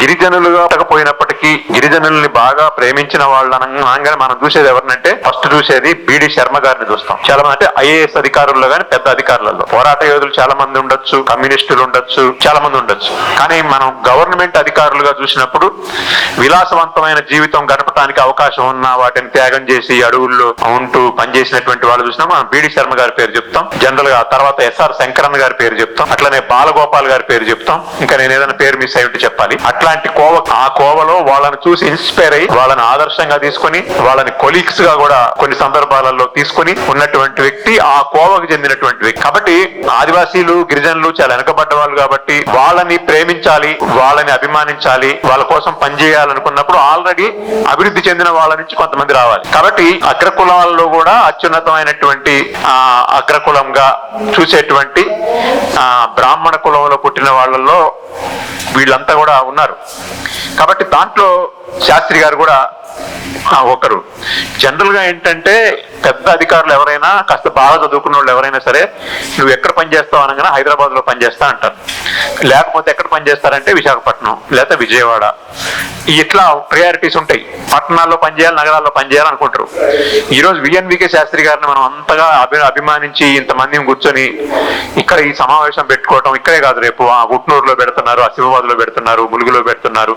గిరిజనులుగా పోయినప్పటికీ గిరిజనుల్ని బాగా ప్రేమించిన వాళ్ళు అనగానే మనం చూసేది ఎవరినంటే ఫస్ట్ చూసేది బిడి శర్మ గారిని చూస్తాం. చాలా మంది అంటే ఐఏఎస్ అధికారుల్లో కానీ పెద్ద అధికారులలో. పోరాట యోధులు చాలా మంది ఉండొచ్చు కమ్యూనిస్టులు ఉండొచ్చు చాలా మంది ఉండొచ్చు. కానీ మనం గవర్నమెంట్ అధికారులుగా చూసినప్పుడు విలాసవంతమైన జీవితం గడపడానికి అవకాశం ఉన్న వాటిని త్యాగం చేసి అడవుల్లో ఉంటూ పనిచేసినటువంటి వాళ్ళు చూసినా మనం బిడి శర్మ గారి పేరు చెప్తాం. జనరల్గా తర్వాత ఎస్ఆర్ శంకరన్ గారి పేరు చెప్తాం. అట్లనే బాలగోపాల్ గారి పేరు చెప్తాం. ఇంకా నేను ఏదైనా పేరు మిస్ అయ్యి ఉంటే చెప్పాలి అట్లాంటి కోవ ఆ కోవలో వాళ్ళని చూసి ఇన్స్పైర్ అయ్యి వాళ్ళని ఆదర్శంగా తీసుకొని వాళ్ళని కొలీగ్స్గా కూడా కొన్ని సందర్భాలలో తీసుకొని ఉన్నటువంటి వ్యక్తి ఆ కోవకు చెందినటువంటి వ్యక్తి. కాబట్టి ఆదివాసీలు గిరిజనులు చాలా వెనకబడ్డ వాళ్ళు కాబట్టి వాళ్ళని ప్రేమించాలి వాళ్ళని అభిమానించాలి వాళ్ళ కోసం పనిచేయాలనుకున్నప్పుడు ఆల్రెడీ అభివృద్ధి చెందిన వాళ్ళ నుంచి కొంతమంది రావాలి. కాబట్టి అగ్రకులాల్లో కూడా అత్యున్నతమైనటువంటి ఆ అగ్రకులంగా చూసేటువంటి ఆ బ్రాహ్మణ కులంలో పుట్టిన వాళ్ళల్లో వీళ్ళంతా కూడా ఉన్నారు. కాబట్టి దాంట్లో శాస్త్రి గారు కూడా ఒకరు. జనరల్గా ఏంటంటే పెద్ద అధికారులు ఎవరైనా కాస్త బాగా చదువుకున్న వాళ్ళు ఎవరైనా సరే నువ్వు ఎక్కడ పని చేస్తావు అనగానే హైదరాబాద్లో అంటారు. లేకపోతే ఎక్కడ పని చేస్తారంటే విశాఖపట్నం లేకపోతే విజయవాడ. ఇట్లా ప్రయారిటీస్ ఉంటాయి. పట్టణాల్లో పనిచేయాలి నగరాల్లో పనిచేయాలి అనుకుంటారు. ఈరోజు విఎన్వికే శాస్త్రి గారిని మనం అంతగా అభి అభిమానించి ఇంతమంది కూర్చొని ఇక్కడ ఈ సమావేశం పెట్టుకోవటం ఇక్కడే కాదు రేపు. ఆ గుట్నూరులో పెడుతున్నారు ఆసిఫాబాద్లో పెడుతున్నారు ములుగులో పెడుతున్నారు.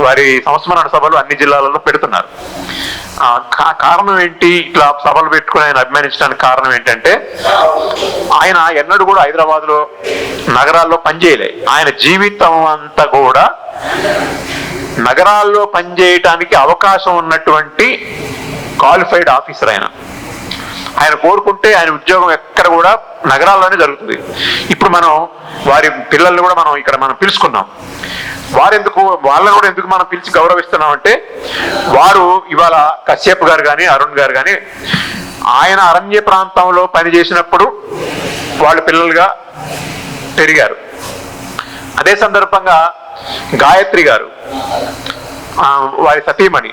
వారి సంస్మరణ సభలు అన్ని జిల్లాలలో పెడుతున్నారు. కారణం ఏంటి? ఇట్లా సభలు పెట్టుకుని ఆయన అభిమానించడానికి కారణం ఏంటంటే ఆయన ఎన్నడూ కూడా హైదరాబాద్లో నగరాల్లో పనిచేయలే ఆయన జీవితం అంతా కూడా నగరాల్లో పనిచేయటానికి అవకాశం ఉన్నటువంటి క్వాలిఫైడ్ ఆఫీసర్ ఆయన. ఆయన కోరుకుంటే ఆయన ఉద్యోగం ఎక్కడ కూడా నగరాల్లోనే జరుగుతుంది. ఇప్పుడు మనం వారి పిల్లల్ని కూడా మనం ఇక్కడ మనం పిలుచుకున్నాం వారెందుకు వాళ్ళని కూడా ఎందుకు మనం పిలిచి గౌరవిస్తున్నాం అంటే వారు ఇవాళ కశ్యప్ గారు కానీ అరుణ్ గారు కానీ ఆయన అరణ్య ప్రాంతంలో పనిచేసినప్పుడు వాళ్ళ పిల్లలుగా పెరిగారు. అదే సందర్భంగా గాయత్రి గారు వారి సతీమణి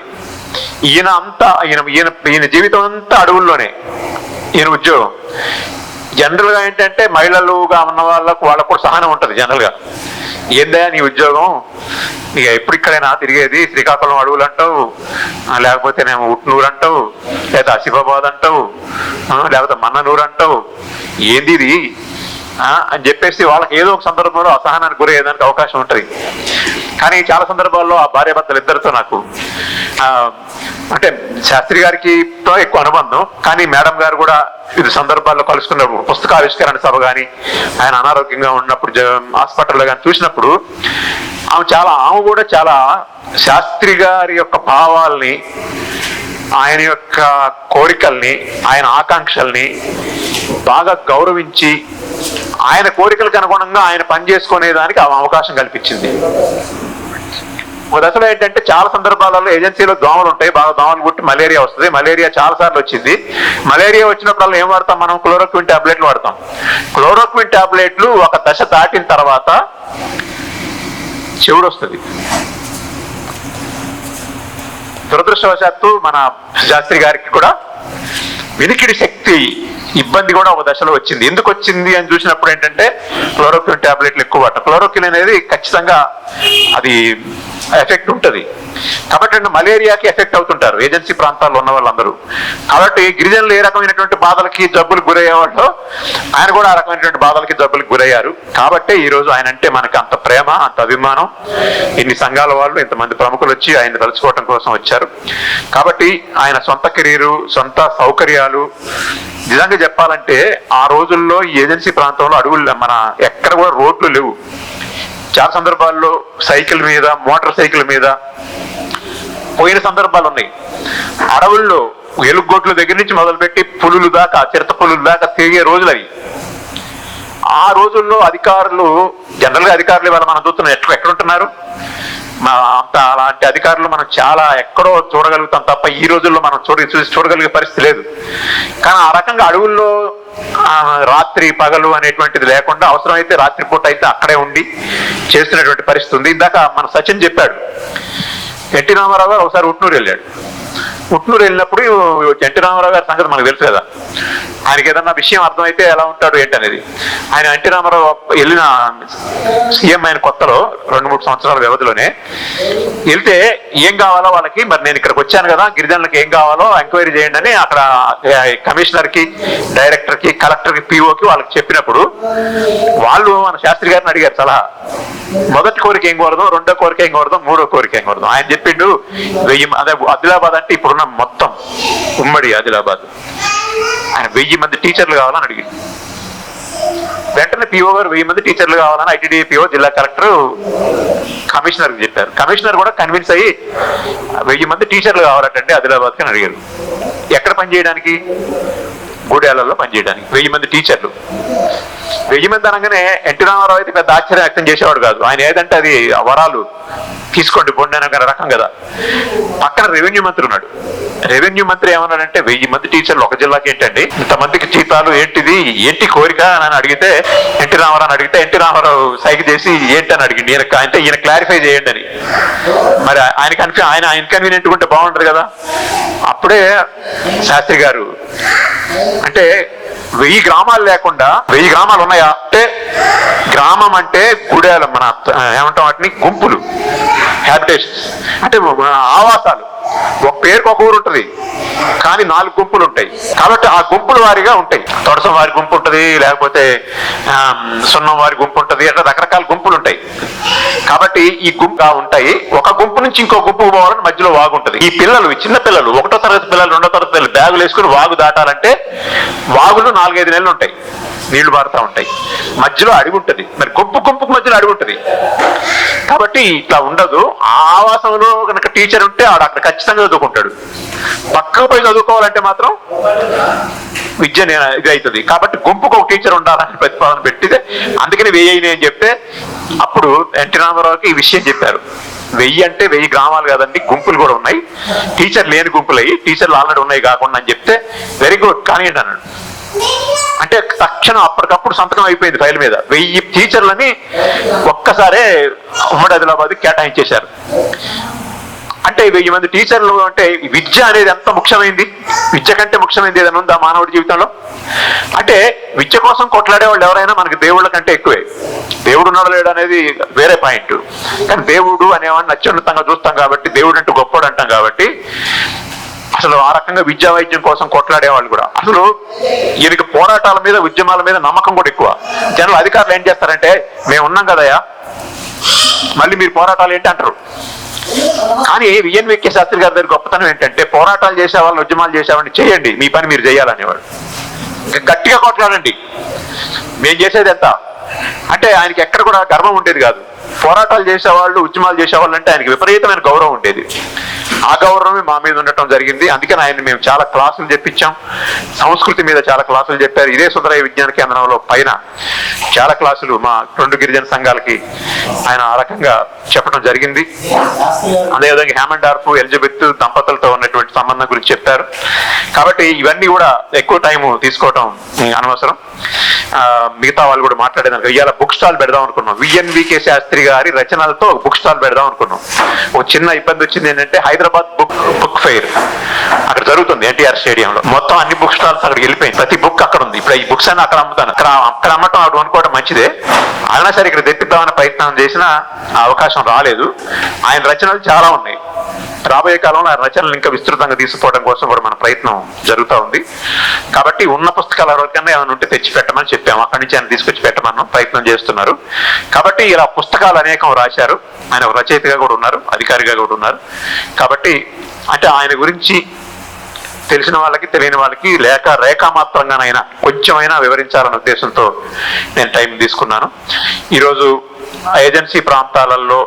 ఈయన అంతా ఈయన ఈయన ఈయన జీవితం అంతా అడవుల్లోనే. ఈయన ఉద్యోగం. జనరల్గా ఏంటంటే మహిళలుగా ఉన్న వాళ్ళకు వాళ్ళకు కూడా సహనం ఉంటుంది జనరల్గా. ఏందా నీ ఉద్యోగం? ఇక ఎప్పుడు ఇక్కడైనా తిరిగేది? శ్రీకాకుళం అడవులు అంటావు. లేకపోతే లేకపోతేనేమో ఉట్నూరు అంటావు. లేదా ఆసిఫాబాద్ అంటావు. లేకపోతే మన్ననూరు అంటావు. ఏంది ఇది? అని చెప్పేసి వాళ్ళకి ఏదో ఒక సందర్భంలో అసహనానికి గురయ్యేదానికి అవకాశం ఉంటుంది. కానీ చాలా సందర్భాల్లో ఆ భార్య భర్తలు ఇద్దరితో నాకు అంటే శాస్త్రి గారికి తో ఎక్కువ అనుబంధం కానీ మేడం గారు కూడా ఇది సందర్భాల్లో కలుసుకున్నప్పుడు పుస్తకావిష్కరణ సభ కానీ ఆయన అనారోగ్యంగా ఉన్నప్పుడు జ- హాస్పిటల్లో కానీ చూసినప్పుడు ఆమె చాలా ఆమె కూడా చాలా శాస్త్రి గారి యొక్క భావాల్ని ఆయన యొక్క కోరికల్ని ఆయన ఆకాంక్షల్ని బాగా గౌరవించి ఆయన కోరికలకు అనుగుణంగా ఆయన పని చేసుకునే దానికి ఆమె అవకాశం కల్పించింది. ఒక దశలో ఏంటంటే చాలా సందర్భాలలో ఏజెన్సీలో దోమలు ఉంటాయి బాగా దోమలు గుట్టి మలేరియా వస్తుంది. మలేరియా చాలా సార్లు వచ్చింది. మలేరియా వచ్చినప్పుడల్లా ఏం వాడతాం మనం? క్లోరోక్విన్ టాబ్లెట్లు వాడతాం. క్లోరోక్విన్ టాబ్లెట్లు ఒక దశ దాటిన తర్వాత చెవుడు వస్తుంది దురదృష్టవశాత్తు మన శాస్త్రి గారికి కూడా వినికిడి శక్తి ఇబ్బంది కూడా ఒక దశలో వచ్చింది. ఎందుకు వచ్చింది అని చూసినప్పుడు ఏంటంటే క్లోరోక్విన్ టాబ్లెట్లు ఎక్కువ వాట క్లోరోక్విన్ అనేది ఖచ్చితంగా అది ఎఫెక్ట్ ఉంటుంది. కాబట్టి మలేరియాకి ఎఫెక్ట్ అవుతుంటారు. ఏజెన్సీ ప్రాంతాల్లో ఉన్న వాళ్ళందరూ. కాబట్టి గిరిజనులు ఏ రకమైనటువంటి బాధలకి జబ్బులకు గురయ్యేవాళ్ళు ఆయన కూడా ఆ రకమైనటువంటి బాధలకి జబ్బులకు గురయ్యారు. కాబట్టే ఈరోజు ఆయన అంటే మనకి అంత ప్రేమ అంత అభిమానం. ఇన్ని సంఘాల వాళ్ళు ఇంతమంది ప్రముఖులు వచ్చి ఆయన తలుచుకోవటం కోసం వచ్చారు. కాబట్టి ఆయన సొంత కెరీరు సొంత సౌకర్యాలు. నిజంగా చెప్పాలంటే ఆ రోజుల్లో ఈ ఏజెన్సీ ప్రాంతంలో అడవులు మన ఎక్కడ కూడా రోడ్లు లేవు. చాలా సందర్భాల్లో సైకిల్ మీద మోటార్ సైకిల్ మీద పోయిన సందర్భాలు ఉన్నాయి. అడవుల్లో ఎలుగొట్ల దగ్గర నుంచి మొదలుపెట్టి పులులు దాకా చిరత పులులు దాకా తిరిగే రోజులు అవి. ఆ రోజుల్లో అధికారులు జనరల్గా అధికారులు ఇవాళ మనం చూస్తున్నాం ఎక్కడ ఎక్కడుంటున్నారు? అంత అలాంటి అధికారులు మనం చాలా ఎక్కడో చూడగలుగుతాం తప్ప ఈ రోజుల్లో మనం చూడ చూసి చూడగలిగే పరిస్థితి లేదు. కానీ ఆ రకంగా అడవుల్లో రాత్రి పగలు అనేటువంటిది లేకుండా అవసరమైతే రాత్రిపూట అయితే అక్కడే ఉండి చేస్తున్నటువంటి పరిస్థితి ఉంది. ఇందాక మన సచిన్ చెప్పాడు. ఎన్టీ రామారావు గారు ఒకసారి ఉట్నూరు వెళ్ళాడు. పుట్నూరు వెళ్ళినప్పుడు ఎన్టీ రామారావు గారి సంగతి మనకు తెలుసు కదా. ఆయనకి ఏదన్నా విషయం అర్థమైతే ఎలా ఉంటాడు ఏంటనేది. ఆయన ఎన్టీ రామారావు వెళ్ళిన సీఎం ఆయన కొత్తలో రెండు మూడు సంవత్సరాల వ్యవధిలోనే వెళ్తే ఏం కావాలో వాళ్ళకి మరి నేను ఇక్కడికి వచ్చాను కదా గిరిజనులకు ఏం కావాలో ఎంక్వైరీ చేయండి అని అక్కడ కమిషనర్కి డైరెక్టర్కి కలెక్టర్కి పీఓకి పిఓకి వాళ్ళకి చెప్పినప్పుడు వాళ్ళు మన శాస్త్రి గారిని అడిగారు సలహా. మొదటి కోరిక ఏం కోరదు రెండో కోరిక ఏం కోరదు మూడో కోరిక ఏం కోరదు. ఆయన చెప్పిండు వెయ్యి అదే ఆదిలాబాద్ అంటే ఇప్పుడున్న మొత్తం ఉమ్మడి ఆదిలాబాద్. ఆయన వెయ్యి మంది టీచర్లు కావాలని అడిగింది వెంటనే పిఓ గారు వెయ్యి మంది టీచర్లు కావాలని ఐటీడీ పిఓ జిల్లా కలెక్టర్ కమిషనర్ చెప్పారు. కమిషనర్ కూడా కన్విన్స్ అయ్యి వెయ్యి మంది టీచర్లు కావాలంటే ఆదిలాబాద్కి అని అడిగారు. ఎక్కడ పనిచేయడానికి గూడేళ్ళలో పనిచేయడానికి. వెయ్యి మంది టీచర్లు. వెయ్యి మంది అనగానే ఎన్టీ రామారావు అయితే పెద్ద ఆశ్చర్యం వ్యక్తం చేసేవాడు కాదు. ఆయన ఏదంటే అది వరాలు తీసుకోండి బొండి అనే రకం కదా. పక్కన రెవెన్యూ మంత్రి ఉన్నాడు. రెవెన్యూ మంత్రి ఏమన్నాడంటే వెయ్యి మంది టీచర్లు ఒక జిల్లాకి ఏంటండి? ఇంతమందికి జీతాలు ఏంటిది? ఏంటి కోరిక అని అడిగితే ఎన్టీ రామారావు అని అడిగితే ఎన్టీ రామారావు సైగ చేసి ఏంటని అడిగింది ఈయన అంటే ఈయన క్లారిఫై చేయండి అని. మరి ఆయన కన్ఫ్యూ ఆయన ఇన్కన్వీనియంట్ ఉంటే బాగుంటుంది కదా. అప్పుడే శాస్త్రి గారు అంటే వెయ్యి గ్రామాలు లేకుండా వెయ్యి గ్రామాలు ఉన్నాయా? అంటే గ్రామం అంటే గుడేలు మన ఏమంటాం వాటిని? గుంపులు. హ్యాబిటేషన్స్ అంటే ఆవాసాలు. ఒక పేరుకు ఒక ఊరు ఉంటుంది. కానీ నాలుగు గుంపులు ఉంటాయి. కాబట్టి ఆ గుంపులు వారిగా ఉంటాయి. తొడసం వారి గుంపు ఉంటుంది లేకపోతే సున్నం వారి గుంపు ఉంటుంది అట్లా రకరకాల గుంపులు ఉంటాయి. కాబట్టి ఈ గుంపుగా ఉంటాయి. ఒక గుంపు నుంచి ఇంకో గుంపు పోవాలని మధ్యలో వాగు ఉంటుంది. ఈ పిల్లలు చిన్న పిల్లలు ఒకటో తరగతి పిల్లలు రెండో తరగతి పిల్లలు బ్యాగులు వేసుకుని వాగు దాటాలంటే వాగులు నాలుగైదు నెలలు ఉంటాయి. నీళ్ళు పారుతా ఉంటాయి. మధ్యలో అడుగు ఉంటుంది. మరి గుంపు గుంపుకు మధ్యలో అడివి ఉంటుంది. కాబట్టి ఇట్లా ఉండదు. ఆ ఆవాసంలో కనుక టీచర్ ఉంటే ఆడు అక్కడ ఖచ్చితంగా చదువుకుంటాడు. పక్కకు పోయి చదువుకోవాలంటే మాత్రం విద్య నే- ఇది అవుతుంది కాబట్టి గుంపుకు ఒక టీచర్ ఉండాలని ప్రతిపాదన పెట్టితే అందుకని వెయ్యి అని చెప్తే అప్పుడు ఎన్టీ రామారావుకి ఈ విషయం చెప్పారు. వెయ్యి అంటే వెయ్యి గ్రామాలు కాదండి గుంపులు కూడా ఉన్నాయి. టీచర్ లేని గుంపులు అయ్యి టీచర్లు ఆల్రెడీ ఉన్నాయి కాకుండా అని చెప్తే వెరీ గుడ్ కానీ అన్నాడు? అంటే తక్షణం అప్పటికప్పుడు సంతకం అయిపోయింది ఫైల్ మీద. వెయ్యి టీచర్లని ఒక్కసారే ఉమ్మడి ఆదిలాబాద్ కేటాయించేశారు. అంటే వెయ్యి మంది టీచర్లు అంటే విద్య అనేది ఎంత ముఖ్యమైంది? విద్య కంటే ముఖ్యమైనది ఏదైనా ఉందా మానవుడి జీవితంలో? అంటే విద్య కోసం కొట్లాడే వాళ్ళు ఎవరైనా మనకి దేవుళ్ళ కంటే ఎక్కువే. దేవుడు ఉన్నాడు అనేది వేరే పాయింట్. కానీ దేవుడు అనేవాడిని అత్యున్నతంగా చూస్తాం కాబట్టి దేవుడు అంటూ గొప్పడు అంటాం కాబట్టి అసలు ఆ రకంగా విద్యా వైద్యం కోసం కొట్లాడే వాళ్ళు కూడా. అసలు వీరికి పోరాటాల మీద ఉద్యమాల మీద నమ్మకం కూడా ఎక్కువ. జనాలు అధికారులు ఏం చేస్తారంటే మేము ఉన్నాం కదయా మళ్ళీ మీరు పోరాటాలు ఏంటి అంటారు. కానీ విఎన్ వికే శాస్త్రి గారి దగ్గర గొప్పతనం ఏంటంటే పోరాటాలు చేసేవాళ్ళని ఉద్యమాలు చేసేవాడిని చేయండి మీ పని మీరు చేయాలనేవాడు. గట్టిగా కొట్లాడండి. మేము చేసేది ఎంత? అంటే ఆయనకి ఎక్కడ కూడా గర్వం ఉండేది కాదు. పోరాటాలు చేసేవాళ్ళు ఉద్యమాలు చేసేవాళ్ళు అంటే ఆయనకి విపరీతమైన గౌరవం ఉండేది. అగౌరవమే మా మీద ఉండటం జరిగింది. అందుకని ఆయన మేము చాలా క్లాసులు చెప్పించాం సంస్కృతి మీద చాలా క్లాసులు చెప్పారు. ఇదే సుందరయ్య విజ్ఞాన కేంద్రంలో పైన చాలా క్లాసులు మా రెండు గిరిజన సంఘాలకి ఆయన ఆ రకంగా చెప్పడం జరిగింది. అదేవిధంగా హేమండార్ఫ్ ఎలిజబెత్ దంపతులతో ఉన్నటువంటి సంబంధం గురించి చెప్పారు. కాబట్టి ఇవన్నీ కూడా ఎక్కువ టైం తీసుకోవటం అనవసరం. మిగతా వాళ్ళు కూడా మాట్లాడేదానికి ఇవాళ బుక్ స్టాల్ పెడదాం అనుకున్నాం. విఎన్వికే శాస్త్రి గారి రచనలతో బుక్ స్టాల్ పెడదాం అనుకున్నాం. ఒక చిన్న ఇబ్బంది వచ్చింది ఏంటంటే హైదరాబాద్ బుక్ బుక్ ఫెయిర్. ఇక్కడ జరుగుతుంది ఎన్టీఆర్ స్టేడియంలో. మొత్తం అన్ని బుక్ స్టాల్స్ అక్కడికి వెళ్ళిపోయింది. ప్రతి బుక్ అక్కడ ఉంది. ఇప్పుడు ఈ బుక్స్ అన్ని అక్కడ అమ్ముతాను. అక్కడ అక్కడ అమ్మటం అక్కడ అనుకోవడం మంచిదే. అయినా సరే ఇక్కడ తెప్పిద్దామని ప్రయత్నం చేసినా అవకాశం రాలేదు. ఆయన రచనలు చాలా ఉన్నాయి. రాబోయే కాలంలో ఆ రచనలు ఇంకా విస్తృతంగా తీసుకుపోవడం కోసం కూడా మన ప్రయత్నం జరుగుతూ ఉంది. కాబట్టి ఉన్న పుస్తకాల వరకన్నా ఏమైనా ఉంటే తెచ్చి పెట్టమని చెప్పాము. అక్కడి నుంచి ఆయన తీసుకొచ్చి పెట్టమని ప్రయత్నం చేస్తున్నారు. కాబట్టి ఇలా పుస్తకాలు అనేకం రాశారు. ఆయన రచయితగా కూడా ఉన్నారు అధికారిగా కూడా ఉన్నారు. కాబట్టి అంటే ఆయన గురించి తెలిసిన వాళ్ళకి తెలియని వాళ్ళకి లేక రేఖామాత్రంగానైనా కొంచెమైనా వివరించాలనే ఉద్దేశంతో నేను టైం తీసుకున్నాను. ఈరోజు ఏజెన్సీ ప్రాంతాలలో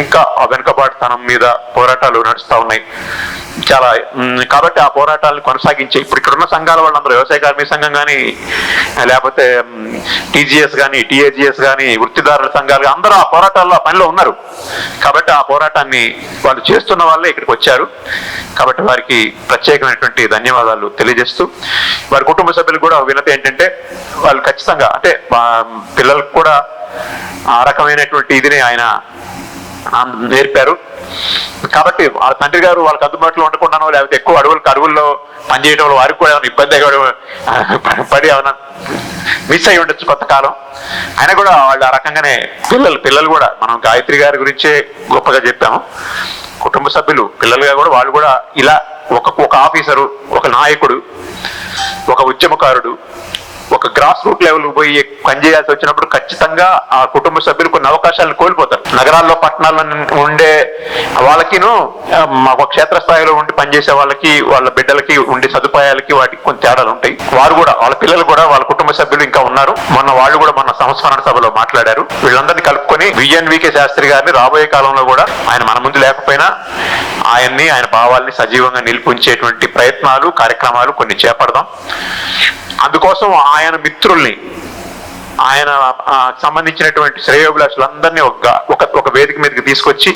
ఇంకా వెనుకబాటుతనం మీద పోరాటాలు నడుస్తూ ఉన్నాయి. చాలా కాబట్టి ఆ పోరాటాలను కొనసాగించే ఇప్పుడు ఇక్కడున్న సంఘాల వాళ్ళందరూ వ్యవసాయ కార్మిక సంఘం కానీ లేకపోతే టీజీఎస్ కానీ టీఏజిఎస్ కానీ వృత్తిదారుల సంఘాలు అందరూ ఆ పోరాటాల్లో పనిలో ఉన్నారు. కాబట్టి ఆ పోరాటాన్ని వాళ్ళు చేస్తున్న వాళ్ళే ఇక్కడికి వచ్చారు. కాబట్టి వారికి ప్రత్యేకమైనటువంటి ధన్యవాదాలు తెలియజేస్తూ వారి కుటుంబ సభ్యులు కూడా వినతి ఏంటంటే వాళ్ళు ఖచ్చితంగా అంటే పిల్లలకు కూడా ఆ రకమైనటువంటి ఇదిని ఆయన నేర్పారు. కాబట్టి వాళ్ళ తండ్రి గారు వాళ్ళకి అందుబాటులో ఉండకుండానో లేకపోతే ఎక్కువ అడవులకు అడవుల్లో పనిచేయడం వల్ల వారికి కూడా ఏమైనా ఇబ్బంది కూడా పడి ఏమైనా మిస్ అయి ఉండొచ్చు కొంతకాలం. అయినా కూడా వాళ్ళు ఆ రకంగానే పిల్లలు పిల్లలు కూడా మనం గాయత్రి గారి గురించే గొప్పగా చెప్పాము. కుటుంబ సభ్యులు పిల్లలుగా కూడా వాళ్ళు కూడా ఇలా ఒక ఒక ఆఫీసరు ఒక నాయకుడు ఒక ఉద్యమకారుడు ఒక గ్రాస్ రూట్ లెవెల్ పోయి పనిచేయాల్సి వచ్చినప్పుడు ఖచ్చితంగా ఆ కుటుంబ సభ్యులు కొన్ని అవకాశాలను కోల్పోతారు. నగరాల్లో పట్టణాల్లో ఉండే వాళ్ళకిను మాకు ఒక క్షేత్రస్థాయిలో ఉండి పనిచేసే వాళ్ళకి వాళ్ళ బిడ్డలకి ఉండే సదుపాయాలకి వాటికి కొన్ని తేడాలు ఉంటాయి. వారు కూడా వాళ్ళ పిల్లలు కూడా వాళ్ళ కుటుంబ సభ్యులు ఇంకా ఉన్నారు. మొన్న వాళ్ళు కూడా మన సంస్మరణ సభలో మాట్లాడారు. వీళ్ళందరినీ కలుపుకొని విఎన్వికే శాస్త్రి గారిని రాబోయే కాలంలో కూడా ఆయన మన ముందు లేకపోయినా ఆయన్ని ఆయన భావాల్ని సజీవంగా నిలిపించేటువంటి ప్రయత్నాలు కార్యక్రమాలు కొన్ని చేపడదాం. అందుకోసం ఆయన మిత్రుల్ని ఆయన సంబంధించినటువంటి శ్రేయోభిలాషులందరినీ ఒక ఒక ఒక వేదిక మీదకి తీసుకొచ్చి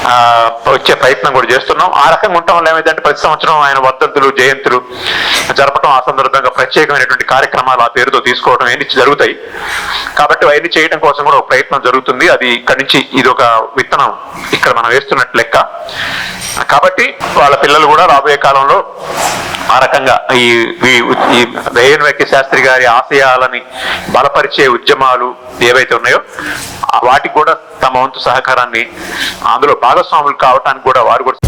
వచ్చే ప్రయత్నం కూడా చేస్తున్నాం. ఆ రకంగా ఉండటం వల్ల ఏమైందంటే ప్రతి సంవత్సరం ఆయన వర్ధంతులు జయంతులు జరపడం ఆ సందర్భంగా ప్రత్యేకమైనటువంటి కార్యక్రమాలు ఆ పేరుతో తీసుకోవడం అవన్నీ జరుగుతాయి. కాబట్టి అవన్నీ చేయడం కోసం కూడా ఒక ప్రయత్నం జరుగుతుంది. అది ఇక్కడి నుంచి ఇది ఒక విత్తనం ఇక్కడ మనం వేస్తున్నట్టు లెక్క. కాబట్టి వాళ్ళ పిల్లలు కూడా రాబోయే కాలంలో ఆ రకంగా ఈ ఈ- ఈ వెంకట శాస్త్రి గారి ఆశయాలని బలపరిచే ఉద్యమాలు ఏవైతే ఉన్నాయో వాటికి కూడా తమ వంతు సహకారాన్ని అందులో భాగస్వాములు కావటానికి కూడా వారు కూడా